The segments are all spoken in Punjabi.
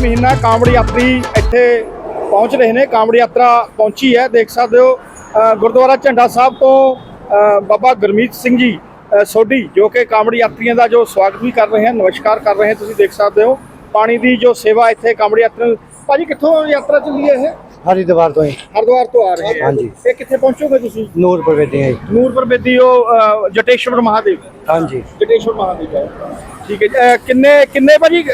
ਮਹੀਨਾ ਕਾਂਵੜ ਯਾਤਰੀ ਇੱਥੇ ਪਹੁੰਚ ਰਹੇ ਨੇ। ਕਾਂਵੜ ਯਾਤਰਾ ਪਹੁੰਚੀ ਹੈ ਦੇਖ ਸਕਦੇ ਹੋ। ਗੁਰਦੁਆਰਾ ਝੰਡਾ ਸਾਹਿਬ ਤੋਂ ਬਾਬਾ ਗੁਰਮੀਤ ਸਿੰਘ ਜੀ ਸੋਢੀ ਜੋ ਕਿ ਕਾਂਵੜ ਯਾਤਰੀਆਂ ਦਾ ਜੋ ਸਵਾਗਤ ਵੀ ਕਰ ਰਹੇ ਹਨ ਨਮਸਕਾਰ ਕਰ ਰਹੇ ਹਨ ਤੁਸੀਂ ਦੇਖ ਸਕਦੇ ਹੋ। ਪਾਣੀ ਦੀ ਜੋ ਸੇਵਾ ਇੱਥੇ ਕਾਂਵੜ ਯਾਤਰਾ ਭਾਜੀ ਕਿੱਥੋਂ ਯਾਤਰਾ ਚੱਲੀ ਹੈ ਇਹ? ਹਰੀਦਵਾਰ ਤੋਂ ਹੀ। ਹਰਿਦੁਆਰ ਤੋਂ ਆ ਰਹੇ ਹੈ। ਹਾਂਜੀ। ਇਹ ਕਿੱਥੇ ਪਹੁੰਚੋਗੇ ਤੁਸੀਂ? ਨੂਰਪੁਰ ਵੇਦੇ ਹੈ ਨੂਰਪੁਰ ਬੇਦੀ ਉਹ ਜਟੇਸ਼ਵਰ ਮਹਾਦੇਵ। ਹਾਂਜੀ। ਜਟੇਸ਼ਵਰ ਮਹਾਦੇਵ ਠੀਕ ਹੈ ਕਿੰਨੇ ਕਿੰਨੇ ਭਾਜੀ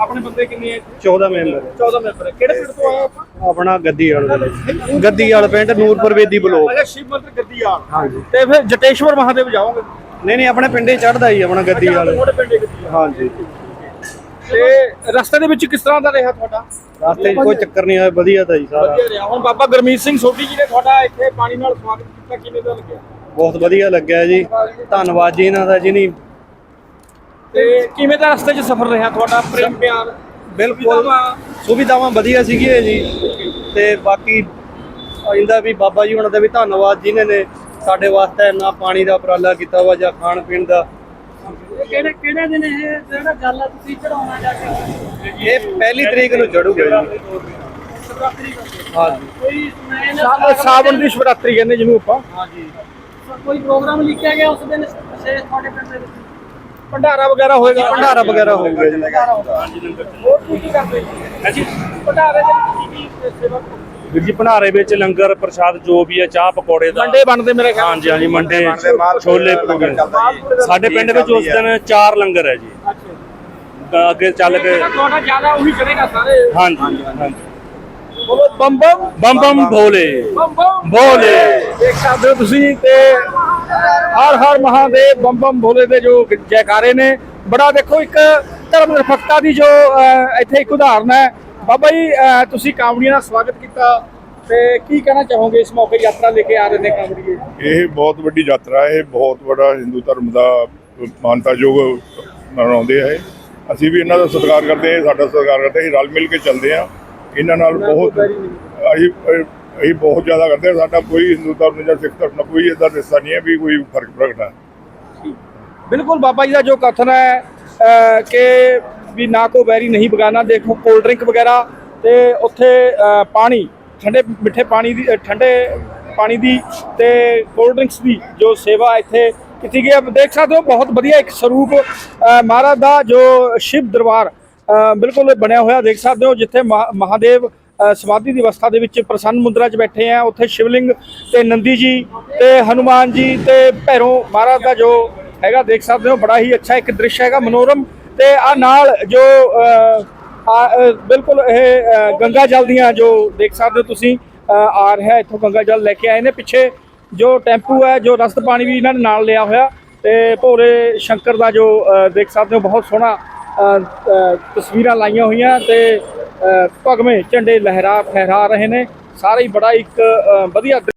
ਆਪਣੇ ਬੰਦੇ ਕਿੰਨੇ ਹੈ 14 ਮੈਂਬਰ। 14 ਮੈਂਬਰ ਕਿਹੜੇ ਪਿੰਡ ਤੋਂ ਆਏ ਆਪਾਂ? ਆਪਣਾ ਗੱਦੀ ਵਾਲਾ ਗੱਦੀ ਵਾਲਾ ਪਿੰਡ ਨੂਰਪੁਰ ਵੇਦੀ ਬਲੋਕ। ਅੱਛਾ ਸ਼ਿਵ ਮੰਦਰ ਗੱਦੀਆਲ। ਹਾਂਜੀ। ਤੇ ਫਿਰ ਜਟੇਸ਼ਵਰ ਮਹਾਦੇਵ ਜਾਓਗੇ? ਨਹੀਂ ਨਹੀਂ ਆਪਣੇ ਪਿੰਡੇ ਚੜਦਾ ਹੀ ਆਪਣਾ ਗੱਦੀ ਵਾਲਾ ਹਾਂਜੀ। ਤੇ ਰਸਤੇ ਦੇ ਵਿੱਚ ਕਿਸ ਤਰ੍ਹਾਂ ਦਾ ਰਿਹਾ ਤੁਹਾਡਾ? ਰਾਸਤੇ 'ਚ ਕੋਈ ਚੱਕਰ ਨਹੀਂ ਆਇਆ ਵਧੀਆ ਤਾਂ ਜੀ ਸਾਰਾ। ਵਧੀਆ ਰਿਹਾ। ਹੁਣ ਬਾਬਾ ਗੁਰਮੀਤ ਸਿੰਘ ਸੋਢੀ ਜੀ ਨੇ ਤੁਹਾਡਾ ਇੱਥੇ ਪਾਣੀ ਨਾਲ ਸਵਾਗਤ ਕੀਤਾ। ਕਿਵੇਂ ਦਾ ਲੱਗਿਆ? ਬਹੁਤ ਵਧੀਆ ਲੱਗਿਆ ਜੀ। ਧੰਨਵਾਦ ਜੀ ਇਹਨਾਂ ਦਾ ਜਿਹਨੀ ਤੇ ਕਿਵੇਂ ਦਾ ਰਸਤੇ 'ਚ ਸਫ਼ਰ ਰਿਹਾ ਤੁਹਾਡਾ? ਪ੍ਰੇਮ ਪਿਆਰ ਬਿਲਕੁਲ ਸੁਵਿਧਾਵਾਂ? ਵਧੀਆ ਸੀਗੀਆਂ ਜੀ। ਤੇ ਬਾਕੀ ਇਹਦਾ ਵੀ ਬਾਬਾ ਜੀ ਉਹਨਾਂ ਦਾ ਵੀ ਧੰਨਵਾਦ ਜਿਨ੍ਹਾਂ ਨੇ ਸਾਡੇ ਵਾਸਤੇ ਇੰਨਾ ਪਾਣੀ ਦਾ ਉਪਰਾਲਾ ਕੀਤਾ ਵਾ ਜਾਂ ਖਾਣ ਪੀਣ ਦਾ। ਕਿਹੜੇ ਕਿਹੜੇ ਦਿਨ ਇਹ ਜਿਹੜਾ ਗੱਲ ਆ ਤੁਸੀਂ ਚੜਾਉਣਾ ਜਾ ਕੇ? ਇਹ ਪਹਿਲੀ ਤਰੀਕ ਨੂੰ ਚੜੂਗਾ ਜੀ। ਹਾਂਜੀ। ਕੋਈ ਸਾਵਣ ਦੀ ਸ਼ਿਵਰਾਤਰੀ ਕਹਿੰਦੇ ਜਿਹਨੂੰ ਆਪਾਂ। ਹਾਂਜੀ। ਕੋਈ ਪ੍ਰੋਗਰਾਮ ਲਿਖਿਆ ਗਿਆ ਉਸ ਦਿਨ ਵਿਸ਼ੇਸ਼ ਤੁਹਾਡੇ ਪਿੰਡ ਦੇ ਵਿੱਚ? ਭੰਡਾਰਾ ਵਗੈਰਾ ਹੋਏਗਾ ਭੰਡਾਰਾ ਵਗੈਰਾ ਹੋਊਗਾ ਜੀ। ਹੋਰ ਕੀ ਕੀ ਕਰਦੇ ਹਾਂਜੀ। ਭੰਡਾਰੇ ਦੇ ਵਿੱਚ ਕੀ ਕੀ ਸੇਵਾ ਵੀਰ ਜੀ ਭੰਡਾਰੇ ਵਿੱਚ ਲੰਗਰ ਪ੍ਰਸ਼ਾਦ ਜੋ ਵੀ ਹੈ ਚਾਹ ਪਕੌੜੇ ਦਾ ਮੰਡੇ ਬਣਦੇ ਮੇਰੇ ਖਿਆਲ ਹਾਂਜੀ ਹਾਂਜੀ ਮੰਡੇ ਛੋਲੇ ਭਟੂਰੇ ਸਾਡੇ ਪਿੰਡ ਵਿੱਚ ਉਸ ਦਿਨ ਚਾਰ ਲੰਗਰ ਹੈ ਜੀ। ਅੱਗੇ ਚੱਲ ਕੇ ਤੁਹਾਡਾ ਜ਼ਿਆਦਾ ਉਹੀ ਚੜੇਗਾ ਸਾਰੇ। ਹਾਂਜੀ ਹਾਂਜੀ ਬੋਲੋ ਬੰਮ ਬੰਮ ਬੰਮ ਬੰਮ ਭੋਲੇ। ਬੰਮ ਬੰਮ ਭੋਲੇ। ਦੇਖ ਸਕਦੇ ਹੋ ਤੁਸੀਂ ਤੇ ਹਰ ਹਰ ਮਹਾਦੇਵ ਬੰਮ ਬੰਮ ਭੋਲੇ ਦੇ ਜੋ ਜੈਕਾਰੇ ਨੇ। ਬੜਾ ਦੇਖੋ ਇੱਕ ਧਰਮ ਨਿਰਪੱਖਤਾ ਦੀ ਜੋ ਇੱਥੇ ਇੱਕ ਉਦਾਹਰਨ ਹੈ। ਬਾਬਾ ਜੀ ਤੁਸੀਂ ਕਾਂਵੜੀਆਂ ਦਾ ਸਵਾਗਤ ਕੀਤਾ ਤੇ ਕੀ ਕਹਿਣਾ ਚਾਹੋਗੇ ਇਸ ਮੌਕੇ ਯਾਤਰਾ ਲੈ ਕੇ ਆ ਰਹੇ ਨੇ ਕਾਂਵੜੀਏ? ਇਹ ਬਹੁਤ ਵੱਡੀ ਯਾਤਰਾ ਹੈ। ਇਹ ਬਹੁਤ ਵੱਡਾ ਹਿੰਦੂ ਧਰਮ ਦਾ ਮਾਨਤਾਯੋਗ ਮਨਾਉਂਦੇ ਹੈ ਅਸੀਂ ਵੀ ਇਹਨਾਂ ਦਾ ਸਤਿਕਾਰ ਕਰਦੇ ਹਾਂ ਸਾਡਾ ਸਤਿਕਾਰ ਕਰਦੇ ਹਾਂ। ਰਲ ਮਿਲ ਕੇ ਚੱਲਦੇ ਹਾਂ। ਇਹਨਾਂ ਨਾਲ ਬਹੁਤ ਅਸੀਂ ਅਸੀਂ ਬਹੁਤ ਜ਼ਿਆਦਾ ਕਰਦੇ ਹਾਂ। ਸਾਡਾ ਕੋਈ ਹਿੰਦੂ ਧਰਮ ਜਾਂ ਸਿੱਖ ਧਰਮ ਨਾਲ ਕੋਈ ਇਦਾਂ ਰਿਸ਼ਤਾ ਨਹੀਂ ਹੈ ਵੀ ਕੋਈ ਫ਼ਰਕ ਪ੍ਰਗਟਾ ਬਿਲਕੁਲ ਬਾਬਾ ਜੀ ਦਾ ਜੋ ਕਥਨ ਹੈ ਕਿ ਵੀ ਨਾ ਕੋ ਵੈਰੀ ਨਹੀਂ ਬਗਾਨਾ, ਦੇਖੋ ਕੋਲਡ ਡਰਿੰਕ ਵਗੈਰਾ ਤੇ ਉੱਥੇ ਪਾਣੀ, ਠੰਡੇ ਮਿੱਠੇ ਪਾਣੀ ਦੀ ਠੰਡੇ ਪਾਣੀ ਦੀ ਤੇ ਕੋਲਡ ਡਰਿੰਕਸ ਦੀ ਜੋ ਸੇਵਾ ਇੱਥੇ ਕੀਤੀ ਗਈ ਹੈ। ਦੇਖ ਸਕਦੇ ਹੋ, ਬਹੁਤ ਵਧੀਆ ਇੱਕ ਸਰੂਪ ਮਹਾਰਾਜ ਦਾ ਜੋ ਸ਼ਿਵ ਦਰਬਾਰ ਬਿਲਕੁਲ ਬਣਿਆ ਹੋਇਆ, ਦੇਖ ਸਕਦੇ ਹੋ, ਜਿੱਥੇ ਮਹਾ- ਮਹਾਦੇਵ ਸਮਾਧੀ ਦੀ ਅਵਸਥਾ ਦੇ ਵਿੱਚ ਪ੍ਰਸੰਨ ਮੁਦਰਾ 'ਚ ਬੈਠੇ ਆ। ਉੱਥੇ ਸ਼ਿਵਲਿੰਗ ਤੇ ਨੰਦੀ ਜੀ ਤੇ ਹਨੂਮਾਨ ਜੀ ਤੇ ਭੈਰੋਂ ਮਹਾਰਾਜ ਦਾ ਜੋ ਹੈਗਾ ਦੇਖ ਸਕਦੇ ਹੋ ਬੜਾ ਹੀ ਅੱਛਾ ਇੱਕ ਦ੍ਰਿਸ਼ ਹੈਗਾ ਮਨੋਰਮ। ਤੇ ਆ ਨਾਲ ਜੋ ਆ, ਬਿਲਕੁਲ ਇਹ ਗੰਗਾ ਜਲ ਦੀਆਂ ਜੋ ਦੇਖ ਸਕਦੇ ਹੋ ਤੁਸੀਂ ਆ ਰਿਹਾ ਇੱਥੋਂ ਗੰਗਾ ਜਲ ਲੈ ਕੇ ਆਏ ਨੇ। ਪਿੱਛੇ ਜੋ ਟੈਂਪੂ ਹੈ ਜੋ ਰਸਤ ਪਾਣੀ ਵੀ ਇਹਨਾਂ ਨੇ ਨਾਲ ਲਿਆ ਹੋਇਆ। ਤੇ ਭੋਰੇ ਸ਼ੰਕਰ ਦਾ ਜੋ ਦੇਖ ਸਕਦੇ ਹੋ ਬਹੁਤ ਸੋਹਣਾ ਤਸਵੀਰਾਂ ਲਾਈਆਂ ਹੋਈਆਂ। ਤੇ ਭਗਵੇਂ ਝੰਡੇ ਲਹਿਰਾ ਫਹਿਰਾ ਰਹੇ ਨੇ। ਸਾਰੇ ਹੀ ਬੜਾ ਇੱਕ ਵਧੀਆ